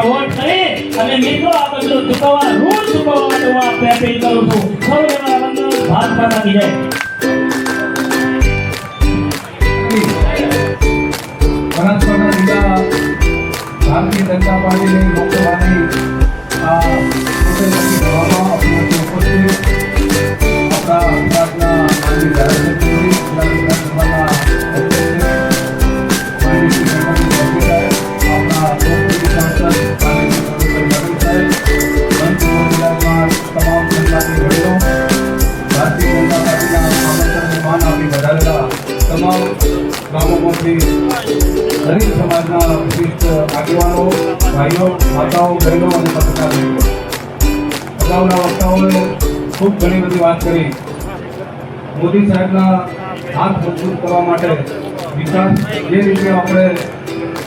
Vote કરી. અને ભારતીય જનતા પાર્ટીની લોકસભાની આ ચૂંટણી કરવામાં આપણી ઉપસ્થિત આપણા ગુજરાતના ધારાસભ્ય ભારતીય જનતા પાર્ટીના ખૂબ ઘણી બધી વાત કરી મોદી સાહેબના હાથ મજબૂત કરવા માટે વિકાસ જે રીતે આપણે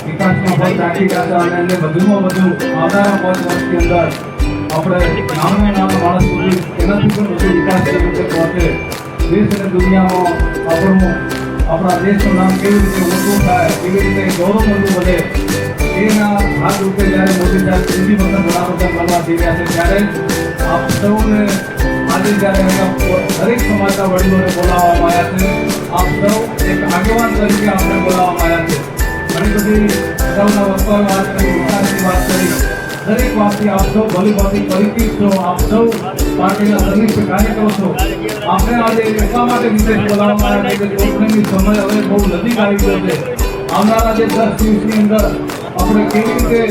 વિકાસમાં ફળ રાખી ગયા હતા અને એને વધુમાં વધુ આવનારા પાંચ વર્ષની અંદર આપણે નાના નાના માણસ સુધી એનાથી પણ વધુ વિકાસ કેવી રીતે પહોંચે દેશ અને દુનિયામાં આપણું આપણા દેશનું નામ કેવી રીતે ઊંચું થાય કેવી રીતે ગૌરવમંદુ વધે એના ભાગ રૂપે જ્યારે મોદી સાહેબ ત્રીજી વખત વડાપ્રધાન બનવા જઈ રહ્યા છે ત્યારે આપ સૌને આજે જ્યારે અહીંયા દરેક સમાજના વડીલોને બોલાવવામાં આવ્યા છે આપ સૌ એક આગેવાન તરીકે આપણે બોલાવવામાં આવ્યા છે ઘણી બધી અગાઉના વક્તાઓએ વાત કરી વિકાસની વાત કરી દરેક વાતથી આપ સૌ ભલીભાંતિ પરિચિત છો આપ સૌ પાર્ટીના ઘનિષ્ઠ કાર્યકરો છો. આપણે આજે એટલા માટે વિશેષ બોલાવવામાં આવ્યા છે કે ચૂંટણીની સમય હવે બહુ નજીક આવી ગયો છે. આવનારા જે દસ દિવસની અંદર આપણે કેવી રીતે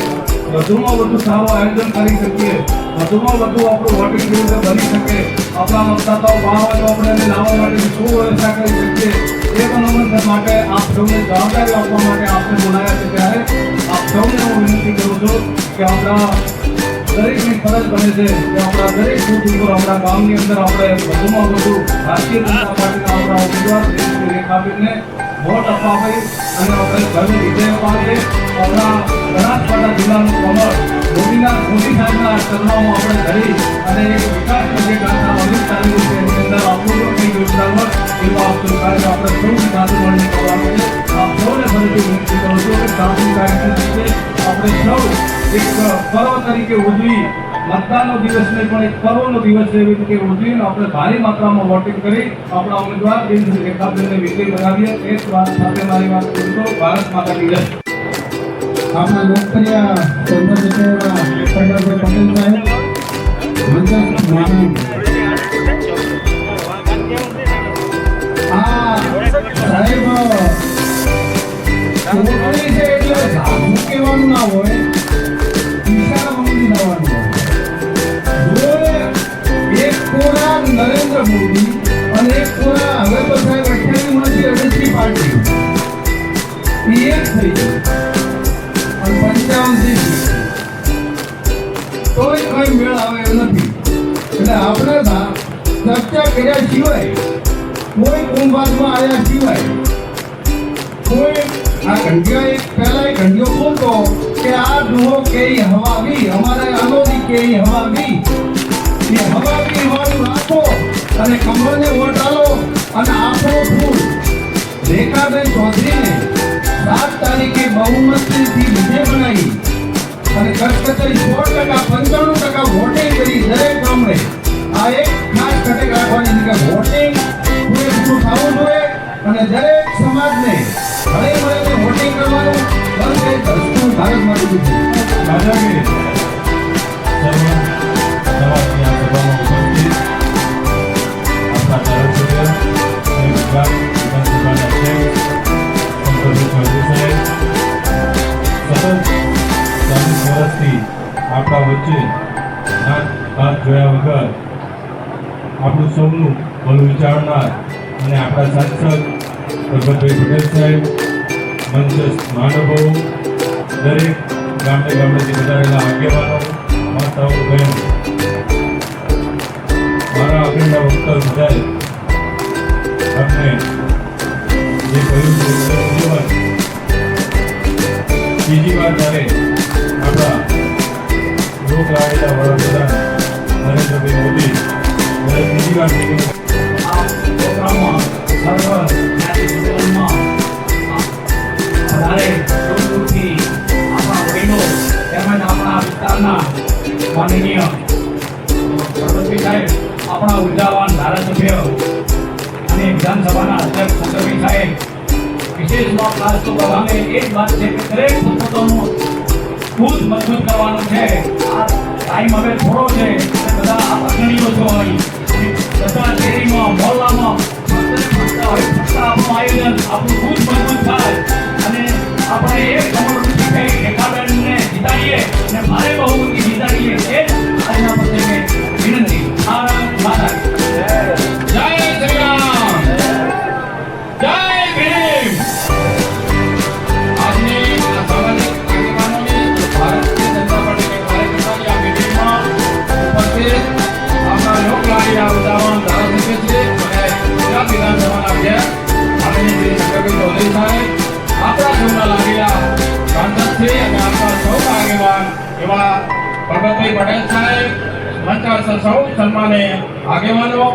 વધુમાં વધુ સારું આયોજન કરી શકીએ, વધુમાં વધુ આપણું વોટિંગ કેવી રીતે બની શકે, આપણા મતદાતાઓ બહાર આપણે લાવવા માટે શું વ્યવસ્થા કરી શકીએ બનાવવા માટે આપ સૌને જવાબદારી આપવા માટે આપણે બોલાયા છે. ત્યારે આપ હું વિનંતી કરું છું કે આપણા દરેકની ફરજ બને છે આપણા દરેક બૂથ ઉપર આપણા ગામની અંદર આપણે વધુમાં વધુ ભારતીય જનતા પાર્ટીના આપણા ઉમેદવાર વોટ અપાવી અને આપણે ઘરને વિજય અપાવીએ આપણા બનાસકાંઠા જિલ્લાનું કમળ મોદીના મોદી આપણે ધરી અને એક વિકાસ પ્રોજેક્ટ આખા અમૃત અંદર આપણું આપણું કાર્ય આપણે સૌની સાથે મળીને કરવાનું છે આપ સૌને ફરીથી વિનંતી કરું છું કે સામૂહિક કાર્યક્રમ છે આપણે સૌ એક પર્વ તરીકે ઉજવી મતદાનનો દિવસ નહીં પણ એક પર્વનો દિવસ છે એવી રીતે ઉજવીને આપણે ભારી માત્રામાં વોટિંગ કરી આપણા ઉમેદવાર બેન શ્રી રેખાબેનને વિજય બનાવીએ એ જ વાત સાથે મારી વાત કરું છું ભારત માતા કી જય આપણા લોકપ્રિય સંસદ સભ્ય પટેલ સાહેબ મંચસ્થ માનવ આ સાહેબ છે એટલે ઝાઝું ના હોય ઈશારા હોય એક કોરા નરેન્દ્ર મોદી અને એક કોરા હવે તો સાહેબ અઠ્યાવીસ પાર્ટી એ એક થઈ કઈ મેળ આવે નથી. એટલે આપણે ચર્ચા કર્યા સિવાય કોઈ કુંભાતમાં આવ્યા સિવાય કોઈ આ ઘંટિયા એક પહેલા એક ઘંટિયો બોલતો કે આ દુહો કેઈ હવા બી, અમારે આનોદી કેઈ હવા બી. એ હવાવી હવાનું રાખો અને કમળને વોટ આલો અને આપણો ફૂલ. રેખાબેન ચૌધરીને સાત તારીખે બહુમતીથી વિજય બનાવી. અને કચકચરી સોળ ટકા, પંચાણું ટકા વોટિંગ કરી દરેક ગામડે. આ એક ખાસ ઘટક રાખવાની જગ્યા વોટિંગ પૂરેપૂરું થવું જોઈએ અને દરેક સમાજને હળે મળીને વોટિંગ કરવાનું બસ એ દસમું ભારત માટે છે. દાદાગીરી. આપણા વચ્ચે હાથ જોયા વગર આપણું સૌનું ભલું વિચારનાર અને આપણા સાંસદ ભગવતભાઈ પટેલ સાહેબ, મંચસ્થ મહાનુભાવો દરેક ગામડે ગામડેથી વધારેલા આગેવાનો, માતાઓ, બહેનો. મારા આગળના વક્તા બધાએ આપણે જે કહ્યું છે તે મુજબ જ બીજી વાર જ્યારે આપણા લોક આવેલા વડાપ્રધાન નરેન્દ્રભાઈ મોદી જ્યારે બીજી વાર ધારાસભ્ય અને વિધાનસભાના અધ્યક્ષ સંગવી સાહેબ વિશેષમાં ખાસ વાત છે દરેક પોતપોતાનું ખુદ મજબૂત કરવાનું છે. આ ટાઈમ હવે થોડો છે. બધા મંચાસર સૌ સન્માને આગેવાનો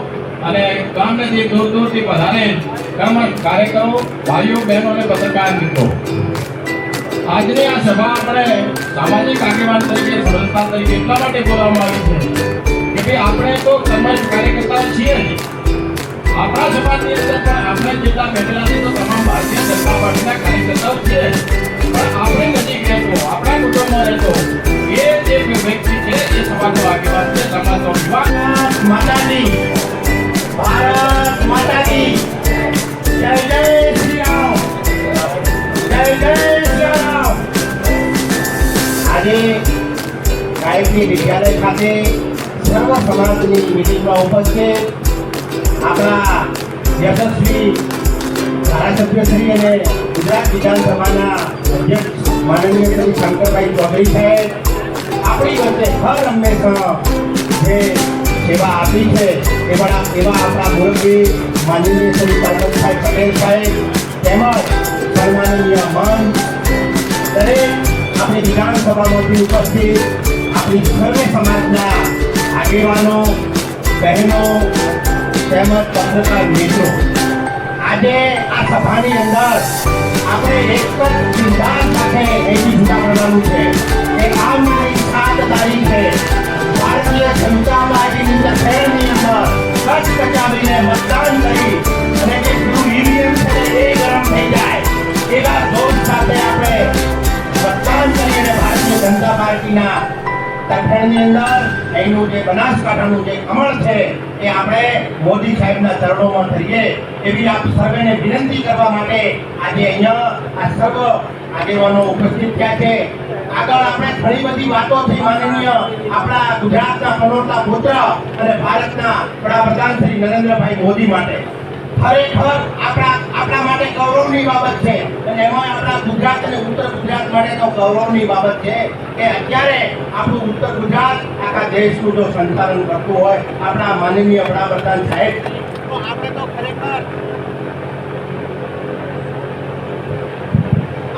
અને ગામનેથી દૂર દૂરથી પધારે કર્મઠ કાર્યકરો, ભાઈઓ, બહેનો અને પત્રકાર મિત્રો. આજની આ સભા આપણે સામાજિક આગેવાન તરીકે, સંસ્થા તરીકે એટલા માટે બોલાવવામાં આવી છે કે ભાઈ આપણે તો સમાજ કાર્યકર્તા છીએ જ. આપણા સમાજની અંદર પણ આપણે જેટલા બેઠેલા છે તો તમામ ભારતીય જનતા પાર્ટીના કાર્યકર્તાઓ છે. પણ આપણે નજીક રહેતો આપણા કુટુંબમાં ગાયત્રી વિદ્યાલય ખાતે સર્વ સમાજની મિટિંગમાં ઉપસ્થિત આપણા યશસ્વી ધારાસભ્યશ્રી અને ગુજરાત વિધાનસભાના અધ્યક્ષ માનનીય શ્રી શંકરભાઈ ચૌધરી સાહેબ, આપણી વચ્ચે હર હંમેશા જે સેવા આપી છે એવા એવા આપણા મુરબ્બી માનનીય શ્રી પરમભાઈ પટેલ સાહેબ તેમજ સન્માનનીય મન દરેક આપણી વિધાનસભામાંથી ઉપસ્થિત આપણી સર્વે સમાજના આગેવાનો, બહેનો, તેમજ પત્રકાર મિત્રો, આજે આ સભાની અંદર આપણે એક જ સિદ્ધાંત સાથે એની જુદા કરવાનું છે કે આવનારી સાત તારીખે ભારતીય જનતા પાર્ટીની શહેરની અંદર કચ્છ કચાવીને મતદાન કરી અને જે ઈવીએમ છે એ ગરમ થઈ જાય. એવા તરફેણની અંદર એનું જે બનાસકાંઠાનું જે કમળ છે, એ આપણે મોદી સાહેબના ચરણોમાં ધરીએ એવી આપ સર્વેને વિનંતી કરવા માટે આજે અહીંયા આ સર્વ આગેવાનો ઉપસ્થિત થયા છે. આગળ આપણે ઘણી બધી વાતો થઈ માનનીય આપણા ગુજરાતના પનોતા પુત્ર અને ભારતના વડાપ્રધાન શ્રી નરેન્દ્રભાઈ મોદી માટે. ખરેખર આપણા આપણા માટે ગૌરવની બાબત છે. અને એમાં આપણા ગુજરાત અને ઉત્તર ગુજરાત માટે તો ગૌરવની બાબત છે કે અત્યારે આપણું ઉત્તર ગુજરાત આખા દેશનું જો સંચાલન કરતું હોય, આપણા માનનીય વડાપ્રધાન સાહેબ. તો આપણે તો ખરેખર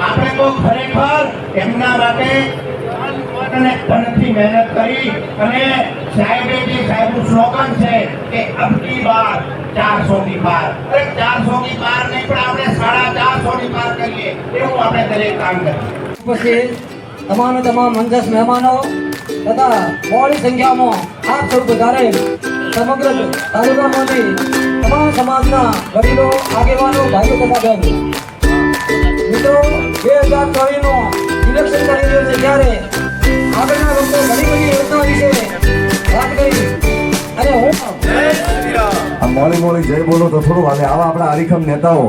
આપણે તો ખરેખર એમના માટે અને ધનથી મહેનત કરી અને સાહેબે જે સાહેબનું સ્લોગન છે કે અબકી બાર ચારસો ની પાર અરે ચારસો ની પાર નહીં, પણ આપણે સાડા ચારસો ની પાર કરીએ, એવું આપણે દરેક કામ કરીએ. પછી તમામે તમામ મંજસ મહેમાનો તથા મોડી સંખ્યામાં આપ સૌ વધારે સમગ્ર તાલુકામાંથી તમામ સમાજના વડીલો આગેવાનો, ભાઈઓ તથા બહેનો. મિત્રો, બે હજાર ચોવીસનું ઇલેક્શન કરી રહ્યું છે ત્યારે આગળના લોકો ઘણી બધી યોજના વિશે વાત કરી. અને હું આ મોડી મોડી જય બોલો તો થોડું હાલે. આવા આપણા હરીખમ નેતાઓ.